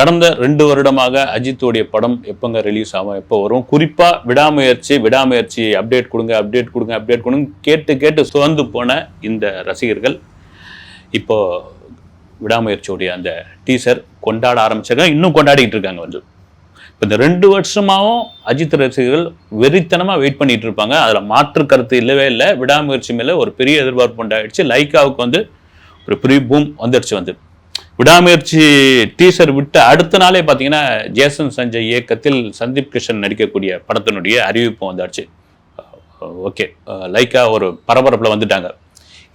கடந்த ரெண்டு வருடமாக அஜித்துடைய படம் எப்போங்க ரிலீஸ் ஆகும் எப்போ வரும்? குறிப்பாக விடாமுயற்சி விடாமுயற்சி அப்டேட் கொடுங்க அப்டேட் கொடுங்க அப்டேட் கொடுங்க கேட்டு கேட்டு சுகந்து போன இந்த ரசிகர்கள் இப்போ விடாமுயற்சியுடைய அந்த டீசர் கொண்டாட ஆரம்பிச்சாங்க இன்னும் கொண்டாடிக்கிட்டு இருக்காங்க வந்து. இப்போ இந்த ரெண்டு வருஷமாகவும் அஜித் ரசிகர்கள் வெறித்தனமாக வெயிட் பண்ணிட்டு இருப்பாங்க. அதில் மாற்று கருத்து இல்லவே இல்லை. விடாமுயற்சி மேலே ஒரு பெரிய எதிர்பார்ப்பு உண்டாயிடுச்சு. லைக்காவுக்கு வந்து ஒரு பெரிய பூம் வந்துடுச்சு வந்து. விடாமுயற்சி டீசர் விட்ட அடுத்த நாளே பார்த்தீங்கன்னா ஜேசன் சஞ்சய் இயக்கத்தில் சந்தீப் கிருஷ்ணன் நடிக்கக்கூடிய படத்தினுடைய அறிவிப்பு வந்தாச்சு. ஓகே. லைக்கா ஒரு பரபரப்பில் வந்துட்டாங்க.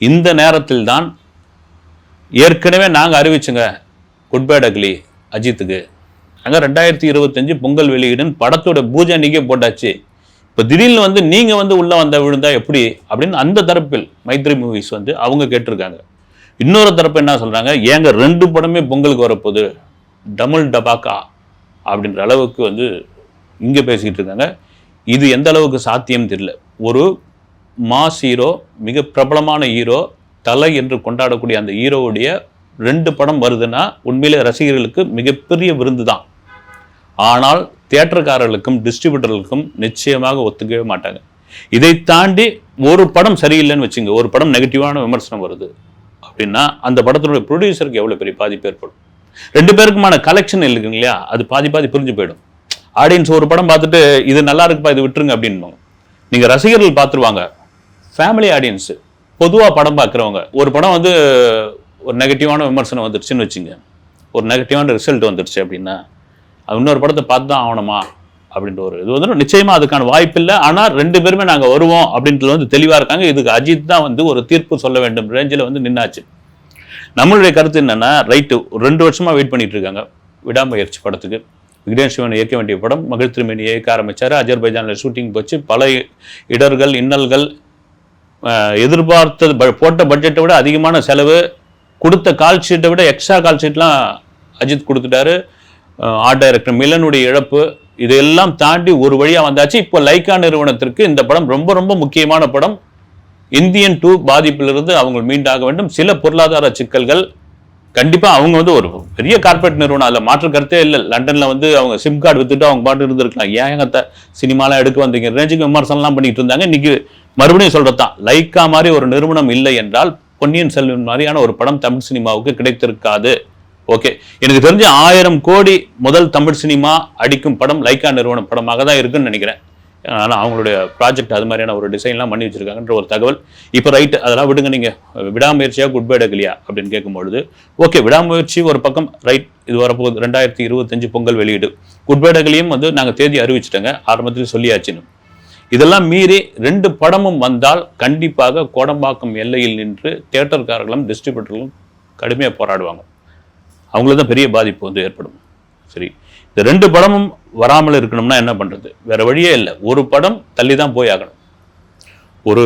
இந்த நேரத்தில் தான் ஏற்கனவே நாங்கள் அறிவிச்சோங்க குட் பேட் அக்லி அஜித்துக்கு. அங்கே ரெண்டாயிரத்தி இருபத்தஞ்சு பொங்கல் வெளியீடுன்னு படத்தோட பூஜை அன்னைக்கே போட்டாச்சு. இப்போ திடீர்னு வந்து நீங்கள் வந்து உள்ளே வந்த விழுந்தா எப்படி? அப்படின்னு அந்த தரப்பில் மைத்ரி மூவிஸ் வந்து அவங்க கேட்டிருக்காங்க. இன்னொரு தரப்பு என்ன சொல்கிறாங்க ஏங்க ரெண்டு படமே பொங்கலுக்கு வரப்போகுது. டபுள் டபாக்கா அப்படின்ற அளவுக்கு வந்து இங்கே பேசிக்கிட்டு இருக்காங்க. இது எந்த அளவுக்கு சாத்தியம் தெரியல. ஒரு மாஸ் ஹீரோ மிக பிரபலமான ஹீரோ தலை என்று கொண்டாடக்கூடிய அந்த ஹீரோவுடைய ரெண்டு படம் வருதுன்னா உண்மையிலே ரசிகர்களுக்கு மிகப்பெரிய விருந்து தான் ஆனால் தியேட்டர்காரர்களுக்கும் டிஸ்ட்ரிபியூட்டர்களுக்கும் நிச்சயமாக ஒத்துக்கவே மாட்டாங்க. இதை தாண்டி ஒரு படம் சரியில்லைன்னு வச்சுங்க ஒரு படம் நெகட்டிவான விமர்சனம் வருது. அப்படின்னா அந்த படத்தினுடைய ப்ரொடியூசருக்கு எவ்வளோ பெரிய பாதிப்பு ஏற்படும்? ரெண்டு பேருக்குமான கலெக்ஷன் இருக்குங்க இல்லையா? அது பாதி பாதி பிரிஞ்சு போயிடும். ஆடியன்ஸ் ஒரு படம் பார்த்துட்டு இது நல்லா இருக்குப்பா இது விட்டுருங்க அப்படின்னு நீங்கள் ரசிகர்கள் பார்த்துருவாங்க. ஃபேமிலி ஆடியன்ஸு பொதுவாக படம் பார்க்குறவங்க. ஒரு படம் வந்து ஒரு நெகட்டிவான விமர்சனம் வந்துருச்சுன்னு வச்சுங்க. ஒரு நெகட்டிவான ரிசல்ட் வந்துருச்சு அப்படின்னா அது இன்னொரு படத்தை பார்த்து தான் ஆகணுமா? அப்படின்ற ஒரு இது வந்து நிச்சயமா அதுக்கான வாய்ப்பு இல்லை. ஆனால் ரெண்டு பேருமே நாங்கள் வருவோம் அப்படின்றது வந்து தெளிவாக இருக்காங்க. இதுக்கு அஜித் தான் வந்து ஒரு தீர்ப்பு சொல்ல வேண்டும். ரேஞ்சில் வந்து நின்னாச்சு. நம்மளுடைய கருத்து என்னன்னா ரைட்டு ரெண்டு வருஷமாக வெயிட் பண்ணிட்டு இருக்காங்க. விடாமுயற்சி படத்துக்கு. விக்னேஷ் சிவன் இயக்க வேண்டிய படம். மகிழ் திருமணி இயக்க ஆரம்பித்தார் அஜர்பைஜானில் ஷூட்டிங் போச்சு. பல இடர்கள் இன்னல்கள் எதிர்பார்த்தது போட்ட பட்ஜெட்டை விட அதிகமான செலவு கொடுத்த கால் ஷீட்டை விட எக்ஸ்ட்ரா கால் ஷீட்லாம் அஜித் கொடுத்துட்டாரு. ஆர்ட் டைரக்டர் மிலனுடைய இழப்பு இதையெல்லாம் தாண்டி ஒரு வழியாக வந்தாச்சு. இப்போ லைக்கா நிறுவனத்திற்கு இந்த படம் ரொம்ப ரொம்ப முக்கியமான படம். இந்தியன் டூ பாதிப்பிலிருந்து அவங்க மீண்டாக வேண்டும். சில பொருளாதார சிக்கல்கள் கண்டிப்பாக அவங்க வந்து ஒரு பெரிய கார்ப்பரேட் நிறுவனம். அதில் மாற்று கருத்தே இல்லை. லண்டனில் வந்து அவங்க சிம் கார்டு வித்துட்டு அவங்க பாட்டு இருந்திருக்கலாம். ஏன் அத்த சினிமாலாம் எடுக்க வந்தீங்க? ரேஞ்சுக்கு விமர்சனம்லாம் பண்ணிட்டு இருந்தாங்க. இன்னைக்கு மறுபடியும் சொல்கிறது தான் லைக்கா மாதிரி ஒரு நிறுவனம் இல்லை என்றால் பொன்னியின் செல்வன் மாதிரியான ஒரு படம் தமிழ் சினிமாவுக்கு கிடைத்திருக்காது. ஓகே. எனக்கு தெரிஞ்ச ஆயிரம் கோடி முதல் தமிழ் சினிமா அடிக்கும் படம் லைக்கா நிறுவனம் படமாக தான் இருக்குன்னு நினைக்கிறேன். ஆனால் அவங்களுடைய ப்ராஜெக்ட் அது மாதிரியான ஒரு டிசைன்லாம் பண்ணி வச்சிருக்காங்கன்ற ஒரு தகவல். இப்போ ரைட் அதெல்லாம் விடுங்க நீங்கள் விடாமுயற்சியாக குட் பை எடுக்கலையா அப்படின்னு கேட்கும்பொழுது ஓகே விடாமுயற்சி ஒரு பக்கம் ரைட் இது வரப்போகுது. ரெண்டாயிரத்தி இருபத்தஞ்சு பொங்கல் வெளியீடு. குட் பை எடுக்கலையும் வந்து நாங்கள் தேதி அறிவிச்சிட்டோங்க. ஆரம்பத்தில் சொல்லியாச்சுன்னு. இதெல்லாம் மீறி ரெண்டு படமும் வந்தால் கண்டிப்பாக கோடம்பாக்கம் எல்லையில் நின்று தேட்டர்காரர்களும் டிஸ்ட்ரிபியூட்டர்களும் கடுமையாக போராடுவாங்க. அவங்களுக்கு தான் பெரிய பாதிப்பு வந்து ஏற்படும். சரி. இந்த ரெண்டு படமும் வராமல் இருக்கணும்னா என்ன பண்ணுறது வேறு வழியே இல்லை. ஒரு படம் தள்ளி தான் போய் ஆகணும். ஒரு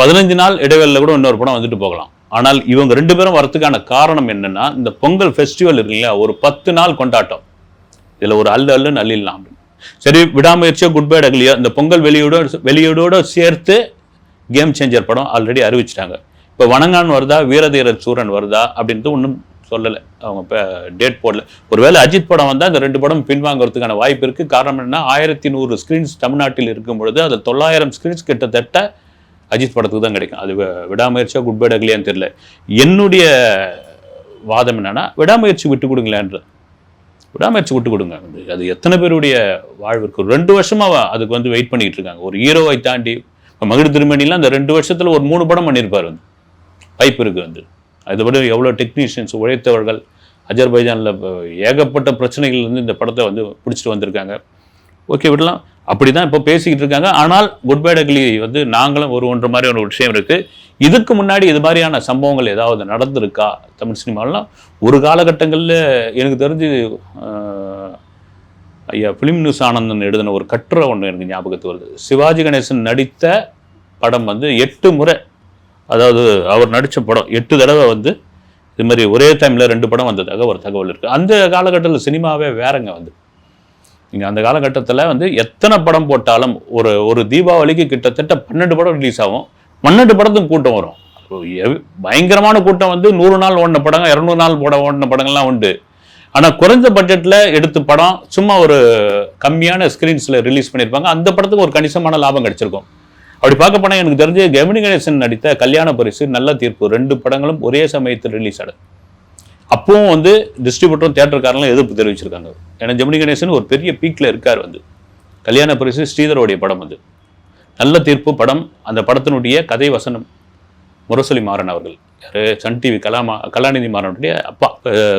பதினஞ்சு நாள் இடைவெளியில் கூட இன்னொரு படம் வந்துட்டு போகலாம். ஆனால் இவங்க ரெண்டு பேரும் வரத்துக்கான காரணம் என்னென்னா இந்த பொங்கல் ஃபெஸ்டிவல் இருக்கு இல்லையா? ஒரு பத்து நாள் கொண்டாட்டம். இதில் ஒரு அல்லு அல்லுன்னு அள்ளிடலாம் அப்படின்னு. சரி விடாமுயற்சியோ குட் பேட் அகலியோ இந்த பொங்கல் வெளியோட வெளியீடோடு சேர்த்து கேம் சேஞ்சர் படம் ஆல்ரெடி அறிவிச்சிட்டாங்க. இப்போ வணங்கான் வருதா? வீரதீரர் சூரன் வருதா? அப்படின்ட்டு ஒன்றும் சொல்லலை. அவங்க இப்போ டேட் போடல. ஒருவேளை அஜித் படம் வந்தால் அந்த ரெண்டு படம் பின்வாங்கிறதுக்கான வாய்ப்பு இருக்குது காரணம் என்னன்னா ஆயிரத்தி நூறு ஸ்க்ரீன்ஸ் தமிழ்நாட்டில் இருக்கும் பொழுது அதில் தொள்ளாயிரம் ஸ்க்ரீன்ஸ் கிட்டத்தட்ட அஜித் படத்துக்கு தான் கிடைக்கும். அது விடாமுயற்சியாக குட் பை அகலியான்னு தெரியல. என்னுடைய வாதம் என்னென்னா விடாமுயற்சி விட்டு கொடுங்களேன்ற விடாமுயற்சி விட்டு கொடுங்க. வந்து அது எத்தனை பேருடைய வாழ்விற்கு ரெண்டு வருஷமாக அதுக்கு வந்து வெயிட் பண்ணிட்டு இருக்காங்க. ஒரு ஹீரோவை தாண்டி இப்போ மகிழ் திருமணிலாம் அந்த ரெண்டு வருஷத்துல ஒரு மூணு படம் பண்ணியிருப்பார் வந்து. வாய்ப்பு இருக்குது வந்து. அதை விட எவ்வளோ டெக்னீஷியன்ஸ் உழைத்தவர்கள் அஜர்பைஜானில் ஏகப்பட்ட பிரச்சனைகள்லேருந்து இந்த படத்தை வந்து பிடிச்சிட்டு வந்திருக்காங்க. ஓகே விடலாம். அப்படி தான் இப்போ பேசிக்கிட்டு இருக்காங்க. ஆனால் குட் பை டக்லி வந்து நாங்களும் ஒரு ஒன்று மாதிரி ஒரு விஷயம் இருக்குது இதுக்கு முன்னாடி இது மாதிரியான சம்பவங்கள் ஏதாவது நடந்திருக்கா? தமிழ் சினிமாலாம் ஒரு காலகட்டங்களில் எனக்கு தெரிஞ்சு ஐயா ஃபிலிம் நியூஸ் ஆனந்தன் எழுதின ஒரு கட்டுரை ஒன்று எனக்கு ஞாபகத்துக்கு வருது. சிவாஜி கணேசன் நடித்த படம் வந்து எட்டு முறை அதாவது அவர் நடித்த படம் எட்டு தடவை வந்து இது மாதிரி ஒரே டைமில் ரெண்டு படம் வந்ததாக ஒரு தகவல் இருக்குது அந்த காலகட்டத்தில் சினிமாவே வேறங்க வந்து. நீங்கள் அந்த காலகட்டத்தில் வந்து எத்தனை படம் போட்டாலும் ஒரு ஒரு தீபாவளிக்கு கிட்டத்தட்ட பன்னெண்டு படம் ரிலீஸ் ஆகும். பன்னெண்டு படத்துக்கும் கூட்டம் வரும். அப்போ பயங்கரமான கூட்டம் வந்து நூறு நாள் ஓடின படங்கள் இரநூறு நாள் போட ஓடின படங்கள்லாம் உண்டு. ஆனால் குறைஞ்ச பட்ஜெட்டில் எடுத்து படம் சும்மா ஒரு கம்மியான ஸ்க்ரீன்ஸில் ரிலீஸ் பண்ணியிருப்பாங்க அந்த படத்துக்கு ஒரு கணிசமான லாபம் கிடச்சிருக்கும். அப்படி பார்க்க போனால் எனக்கு தெரிஞ்சு கெமினி கணேசன் நடித்த கல்யாண பரிசு நல்ல தீர்ப்பு ரெண்டு படங்களும் ஒரே சமயத்தில் ரிலீஸ் ஆகுது அப்பவும் வந்து டிஸ்ட்ரிபியூட்டரும் தேட்டருக்காரங்களும் எதிர்ப்பு தெரிவிச்சிருக்காங்க. ஏன்னா ஜெமினி கணேசன் ஒரு பெரிய பீக்கில் இருக்கார் வந்து. கல்யாண பரிசு ஸ்ரீதரோடைய படம் வந்து நல்ல தீர்ப்பு படம் அந்த படத்தினுடைய கதை வசனம் முரசொலி மாறன் அவர்கள். யார்? சன் டிவி கலாமா கலாநிதி மாறனுடைய அப்பா.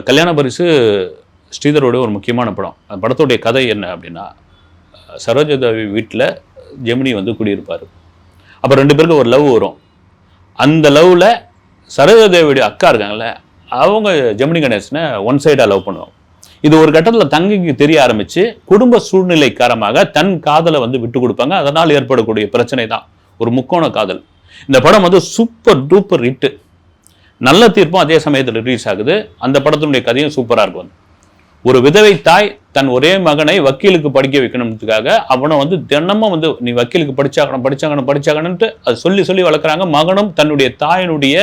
கல்யாண பரிசு ஸ்ரீதரோட ஒரு முக்கியமான படம். அந்த படத்துடைய கதை என்ன அப்படின்னா சரோஜாதேவி வீட்டில் ஜெமினி வந்து குடியிருப்பார். அப்போ ரெண்டு பேருக்கு ஒரு லவ் வரும். அந்த லவ்வில் சரோஜாதேவியுடைய அக்கா இருக்காங்கல்ல அவங்க ஜெமினி கணேசனை ஒன் சைடாக லவ் பண்ணுவாங்க. இது ஒரு கட்டத்தில் தங்கைக்கு தெரிய ஆரம்பித்து குடும்ப சூழ்நிலை காரணமாக தன் காதலை வந்து விட்டு கொடுப்பாங்க. அதனால் ஏற்படக்கூடிய பிரச்சனை தான் ஒரு முக்கோண காதல். இந்த படம் வந்து சூப்பர் டூப்பர் ஹிட்டு நல்ல தீர்ப்பும் அதே சமயத்தில் ரிலீஸ் ஆகுது. அந்த படத்தினுடைய கதையும் சூப்பராக இருக்கும். ஒரு விதவை தாய் தன் ஒரே மகனை வக்கீலுக்கு படிக்க வைக்கணுன்றதுக்காக அவனை வந்து தினமும் வந்து நீ வக்கீலுக்கு படிச்சாகணும் படிச்சாகணும் படிச்சாகணும்ட்டு அது சொல்லி சொல்லி வளர்க்குறாங்க. மகனும் தன்னுடைய தாயினுடைய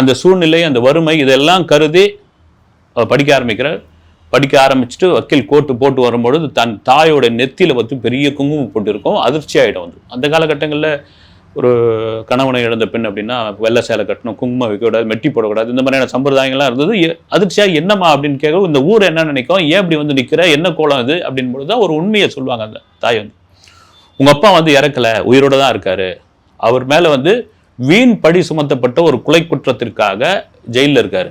அந்த சூழ்நிலை அந்த வறுமை இதெல்லாம் கருதி படிக்க ஆரம்பிக்கிறார். படிக்க ஆரம்பிச்சுட்டு வக்கீல் கோட்டு போட்டு வரும்பொழுது தன் தாயோட நெத்தியில் வந்து பெரிய குங்குமம் போட்டு இருக்கும் அதிர்ச்சி ஆகிடும் வந்து அந்த காலகட்டங்களில் ஒரு கணவனை இழந்த பெண் அப்படின்னா வெள்ளை சேலை கட்டணும் குங்குமம் வைக்கக்கூடாது மெட்டி போடக்கூடாது இந்த மாதிரியான சம்பிரதாயங்கள்லாம் இருந்தது. அதிர்ச்சியாக என்னம்மா அப்படின்னு கேட்கும் இந்த ஊர் என்ன நினைக்கும்? ஏன் இப்படி வந்து நிற்கிற என்ன கோலம் இது அப்படின்னு பொழுது தான் ஒரு உண்மையை சொல்லுவாங்க அந்த தாய் வந்து. உங்கள் அப்பா வந்து இறக்கல உயிரோட தான் இருக்காரு. அவர் மேலே வந்து வீண் படி சுமத்தப்பட்ட ஒரு குலை குற்றத்திற்காக ஜெயிலில் இருக்கார்.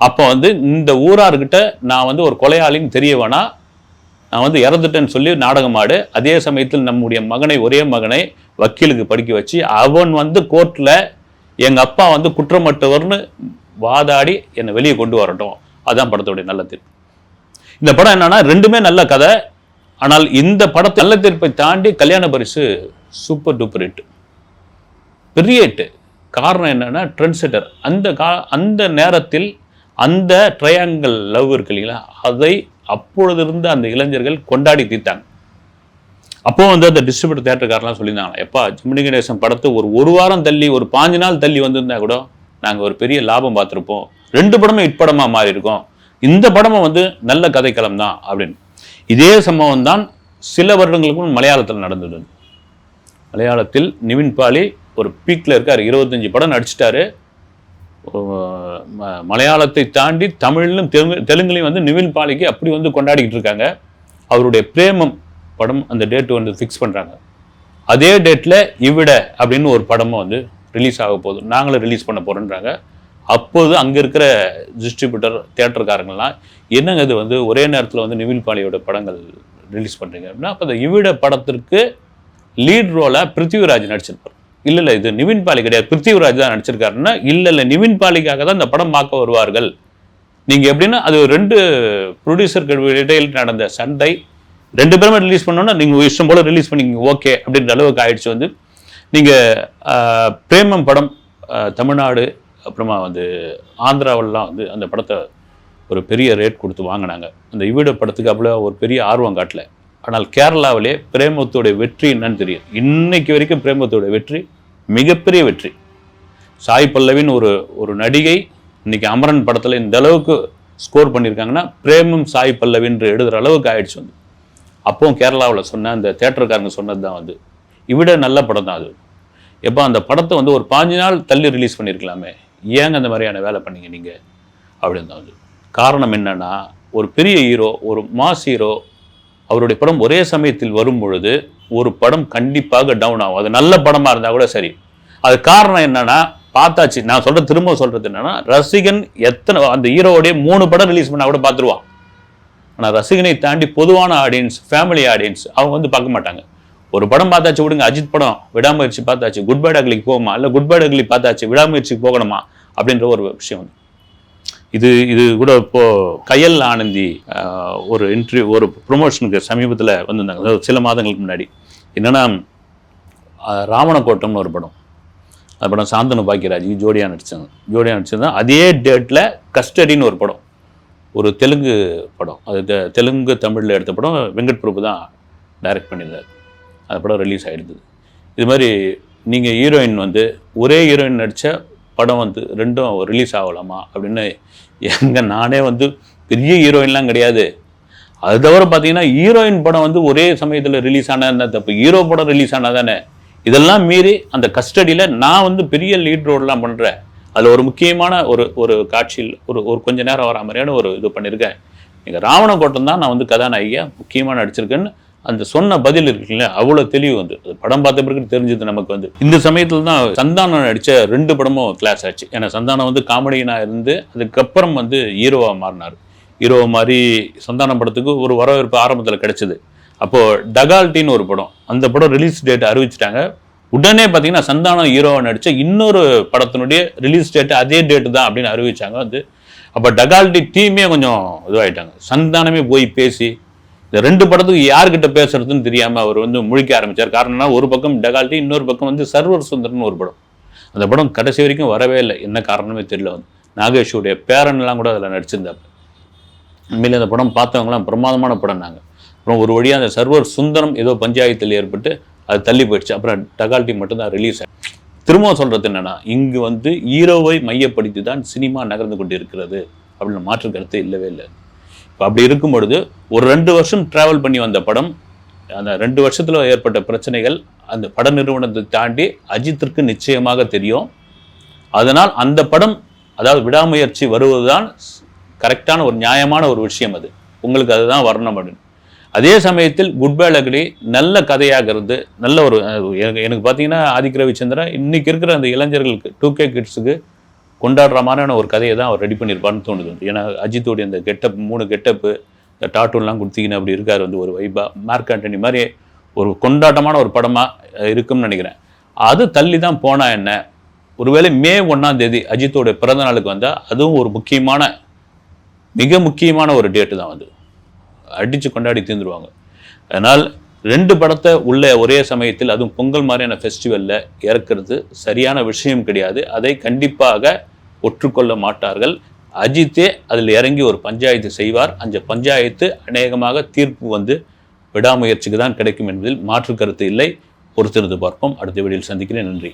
அப்போ வந்து இந்த ஊரார்கிட்ட நான் வந்து ஒரு கொலையாளின்னு தெரிய வேணா நான் வந்து இறந்துட்டேன்னு சொல்லி நாடகம் ஆடு. அதே சமயத்தில் நம்முடைய மகனை ஒரே மகனை வக்கீலுக்கு படிக்க வச்சு அவன் வந்து கோர்ட்டில் எங்கள் அப்பா வந்து குற்றமற்றவர்னு வாதாடி என்னை வெளியே கொண்டு வரட்டும். அதான் படத்துடைய நல்ல தீர்ப்பு. இந்த படம் என்னன்னா ரெண்டுமே நல்ல கதை. ஆனால் இந்த படத்தை நல்ல தீர்ப்பை தாண்டி கல்யாண பரிசு சூப்பர் டூப்பர் ஹிட். பெரிய ஹிட்டு காரணம் என்னென்னா ட்ரெண்ட் செட்டர் அந்த கா அந்த நேரத்தில் அந்த ட்ரையாங்கிள் லவ் இருக்கு இல்லைங்களா? அதை அப்பொழுது இருந்த அந்த இளைஞர்கள் கொண்டாடி தீர்த்தாங்க. அப்போ வந்து அந்த டிஸ்ட்ரிபியூட்டர் தேட்டருக்காரெலாம் சொல்லியிருந்தாங்க எப்பா ஜிமினி கணேசன் படத்தை ஒரு ஒரு வாரம் தள்ளி ஒரு பாஞ்சு நாள் தள்ளி வந்திருந்தா கூட நாங்கள் ஒரு பெரிய லாபம் பார்த்துருப்போம். ரெண்டு படமும் இட்படமாக படமாக மாறி இருக்கோம். இந்த படமும் வந்து நல்ல கதைக்களம் தான் அப்படின்னு. இதே சம்பவம் தான் சில வருடங்களுக்கு மலையாளத்தில் நடந்தது. மலையாளத்தில் நிவின் பாலி ஒரு பீக்கில் இருக்கார் இருபத்தஞ்சி படம் நடிச்சிட்டாரு. மலையாளத்தை தாண்டி தமிழிலும் தெலுங்கு தெலுங்குலையும் வந்து நிவின் பாலிக்கு அப்படி வந்து கொண்டாடிக்கிட்டு இருக்காங்க. அவருடைய பிரேமம் படம் அந்த டேட் வந்து ஃபிக்ஸ் பண்ணுறாங்க அதே டேட்டில் இவிட அப்படின்னு ஒரு படமும் வந்து ரிலீஸ் ஆக போகுது. நாங்களும் ரிலீஸ் பண்ண போகிறோன்றாங்க அப்போது அங்கே இருக்கிற டிஸ்ட்ரிபியூட்டர் தேட்டருக்காரங்கள்லாம் என்னங்க இது வந்து ஒரே நேரத்தில் வந்து நிவின் பாலியோட படங்கள் ரிலீஸ் பண்ணுறீங்க அப்படின்னா அப்போ அந்த இவிட படத்திற்கு லீட் ரோலாக பிருத்திவிராஜ் நடிச்சிருப்பார். இல்லை இல்லை இது நிவின் பாலி கிடையாது. பிருத்திவிராஜ் தான் நடிச்சிருக்காருன்னா இல்லை இல்லை நிவின் பாலிக்காக தான் இந்த படம் பார்க்க வருவார்கள். நீங்கள் எப்படின்னா அது ரெண்டு ப்ரொடியூசர்கள் இடையில் நடந்த சண்டை ரெண்டு பேருமே ரிலீஸ் பண்ணோன்னா நீங்கள் இஷ்டம் போல் ரிலீஸ் பண்ணிங்க ஓகே அப்படின்ற அளவுக்கு ஆயிடுச்சு வந்து. நீங்கள் பிரேமம் படம் தமிழ்நாடு அப்புறமா வந்து ஆந்திராவிலலாம் வந்து அந்த படத்தை ஒரு பெரிய ரேட் கொடுத்து வாங்கினாங்க. அந்த இவிட படத்துக்கு அவ்வளோ ஒரு பெரிய ஆர்வம் காட்டல. ஆனால் கேரளாவிலே பிரேமத்தோடைய வெற்றி என்னன்னு தெரியும். இன்னைக்கு வரைக்கும் பிரேமத்தோடைய வெற்றி மிகப்பெரிய வெற்றி. சாய் பல்லவின்னு ஒரு ஒரு நடிகை இன்னைக்கு அமரன் படத்தில் இந்த அளவுக்கு ஸ்கோர் பண்ணியிருக்காங்கன்னா பிரேமம் சாய் பல்லவின்று எழுதுகிற அளவுக்கு ஆயிடுச்சு வந்து. அப்போவும் கேரளாவில் சொன்ன அந்த தேட்டருக்காரங்க சொன்னது தான் வந்து. இவிட நல்ல படம் தான் அது. எப்போ அந்த படத்தை வந்து ஒரு பாஞ்சு நாள் தள்ளி ரிலீஸ் பண்ணியிருக்கலாமே ஏங்க அந்த மாதிரியான வேலை பண்ணீங்க நீங்கள் அப்படின்னு தான் வந்து. காரணம் என்னென்னா ஒரு பெரிய ஹீரோ ஒரு மாஸ் ஹீரோ அவருடைய படம் ஒரே சமயத்தில் வரும் பொழுது ஒரு படம் கண்டிப்பாக டவுன் ஆகும். அது நல்ல படமாக இருந்தால் கூட சரி. அது காரணம் என்னன்னா பார்த்தாச்சு. நான் சொல்ற திரும்ப சொல்றது என்னன்னா ரசிகன் எத்தனை அந்த ஹீரோவோடைய மூணு படம் ரிலீஸ் பண்ணா கூட பார்த்துருவான். ஆனால் ரசிகனை தாண்டி பொதுவான ஆடியன்ஸ் ஃபேமிலி ஆடியன்ஸ் அவங்க வந்து பார்க்க மாட்டாங்க. ஒரு படம் பார்த்தாச்சு விடுங்க. அஜித் படம் விடாமுயற்சி பார்த்தாச்சு. குட் பேட் அக்லிக்கு போகுமா? இல்லை குட் பேட் அக்லி பார்த்தாச்சு. விடாமுயற்சிக்கு போகணுமா? அப்படின்ற ஒரு விஷயம். வந்து இது இது கூட இப்போது கையல் ஆனந்தி ஒரு இன்டர்வியூ ஒரு ப்ரொமோஷனுக்கு சமீபத்தில் வந்திருந்தாங்க. அதாவது சில மாதங்களுக்கு முன்னாடி. என்னென்னா ராவணக்கோட்டம்னு ஒரு படம். அந்த படம் சாந்தனு பாக்கியராஜுக்கு ஜோடியாக நடிச்சாங்க ஜோடியாக நடிச்சிருந்தா அதே டேட்டில் கஸ்டடின்னு ஒரு படம். ஒரு தெலுங்கு படம். அது தெலுங்கு தமிழில் எடுத்த படம் வெங்கட் பிரபு தான் டைரக்ட் பண்ணியிருந்தார். அந்த படம் ரிலீஸ் ஆகிடுது இது மாதிரி நீங்கள் ஹீரோயின் வந்து ஒரே ஹீரோயின் நடித்த படம் வந்து ரெண்டும் ரிலீஸ் ஆகலாமா அப்படின்னு எங்கள் நானே வந்து பெரிய ஹீரோயின்லாம் கிடையாது. அது தவிர பார்த்தீங்கன்னா ஹீரோயின் படம் வந்து ஒரே சமயத்தில் ரிலீஸ் ஆனா என்ன? தப்பு ஹீரோ படம் ரிலீஸ் ஆனால் தானே? இதெல்லாம் மீறி அந்த கஸ்டடியில் நான் வந்து பெரிய லீட் ரோடெலாம் பண்ணுறேன் அதில் ஒரு முக்கியமான ஒரு ஒரு காட்சியில் ஒரு ஒரு கொஞ்ச நேரம் வரா மாதிரியான ஒரு இது பண்ணியிருக்கேன். நீங்கள் ராவண கோட்டம் தான் நான் வந்து கதாநாயகியாக முக்கியமாக நடிச்சிருக்கேன்னு அந்த சொன்ன பதில் இருக்குல்ல அவ்வளோ தெளிவு வந்து. படம் பார்த்த பிறகு தெரிஞ்சது நமக்கு வந்து. இந்த சமயத்தில் தான் சந்தானம் நடித்த ரெண்டு படமும் கிளாஸ் ஆச்சு. ஏன்னா சந்தானம் வந்து காமெடியனாக இருந்து அதுக்கப்புறம் வந்து ஹீரோவாக மாறினார். ஹீரோவை மாதிரி சந்தானம் படத்துக்கு ஒரு வரவேற்பு ஆரம்பத்தில் கிடைச்சது. அப்போது டகால்ட்டின்னு ஒரு படம். அந்த படம் ரிலீஸ் டேட் அறிவிச்சிட்டாங்க. உடனே பார்த்தீங்கன்னா சந்தானம் ஹீரோவை நடித்த இன்னொரு படத்தினுடைய ரிலீஸ் டேட் அதே டேட்டு தான் அப்படின்னு அறிவிச்சாங்க வந்து. அப்போ டகால்டி டீமே கொஞ்சம் இதுவாகிட்டாங்க சந்தானமே போய் பேசி இந்த ரெண்டு படத்துக்கு யார்கிட்ட பேசுறதுன்னு தெரியாம அவர் வந்து முழிக்க ஆரம்பிச்சார். காரணம்னா ஒரு பக்கம் டெகால்ட்டி இன்னொரு பக்கம் வந்து சர்வர் சுந்தர்னு ஒரு படம். அந்த படம் கடைசி வரைக்கும் வரவே இல்லை. என்ன காரணமே தெரியல வந்து. நாகேஷுடைய பேரன்லாம் கூட அதில் நடிச்சிருந்தாங்க உண்மையிலே அந்த படம் பார்த்தவங்களாம் பிரமாதமான படம் நாங்கள் அப்புறம் ஒரு வழியாக அந்த சர்வர் சுந்தரம் ஏதோ பஞ்சாயத்தில் ஏற்பட்டு அது தள்ளி போயிடுச்சு. அப்புறம் டகால்ட்டி மட்டும்தான் ரிலீஸ் ஆகிடுச்சு திரும்பவும் சொல்கிறது என்னென்னா இங்கு வந்து ஹீரோவை மையப்படுத்தி தான் சினிமா நகர்ந்து கொண்டு இருக்கிறது அப்படின்னு மாற்று கருத்து இல்லவே இல்லை. இப்போ அப்படி இருக்கும் பொழுது ஒரு ரெண்டு வருஷம் ட்ராவல் பண்ணி வந்த படம் அந்த ரெண்டு வருஷத்தில் ஏற்பட்ட பிரச்சனைகள் அந்த பட நிறுவனத்தை தாண்டி அஜித்திற்கு நிச்சயமாக தெரியும். அதனால் அந்த படம் அதாவது விடாமுயற்சி வருவதுதான் கரெக்டான ஒரு நியாயமான ஒரு விஷயம் அது. உங்களுக்கு அதுதான் வரணும் அப்படின்னு. அதே சமயத்தில் குட் பேட் நல்ல கதையாக இருந்து நல்ல ஒரு எனக்கு எனக்கு பார்த்தீங்கன்னா ஆதிக் ரவிச்சந்திரன் இன்னைக்கு இருக்கிற அந்த இளைஞர்களுக்கு டூ கே கிட்ஸுக்கு கொண்டாடுற மாதிரியான ஒரு கதையை தான் அவர் ரெடி பண்ணியிருப்பார்னு தோணுது. ஏன்னா அஜித்தோடைய அந்த கெட்டப் மூணு கெட்டப்பு இந்த டாட்டூன்லாம் கொடுத்தீங்கன்னு அப்படி இருக்கார் வந்து ஒரு வைபா மார்க் ஆண்டனி மாதிரி ஒரு கொண்டாட்டமான ஒரு படமாக இருக்கும்னு நினைக்கிறேன். அது தள்ளி தான் போனால் என்ன? ஒருவேளை மே ஒன்றாம் தேதி அஜித்தோட பிறந்த நாளுக்கு வந்தால் அதுவும் ஒரு முக்கியமான மிக முக்கியமான ஒரு டேட்டு தான் வந்து அடித்து கொண்டாடி தீர்ந்துருவாங்க. அதனால் ரெண்டு படத்தை உள்ள ஒரே சமயத்தில் அதுவும் பொங்கல் மாதிரியான ஃபெஸ்டிவலில் இறக்கிறது சரியான விஷயம் கிடையாது. அதை கண்டிப்பாக ஒற்றுக்கொள்ள மாட்டார்கள். அஜித்தே அதில் இறங்கி ஒரு பஞ்சாயத்து செய்வார். அந்த பஞ்சாயத்து அநேகமாக தீர்ப்பு வந்து விடாமுயற்சிக்கு தான் கிடைக்கும் என்பதில் மாற்று கருத்து இல்லை. பொறுத்திருந்து பார்ப்போம். அடுத்த வீடியோவில் சந்திக்கிறேன். நன்றி.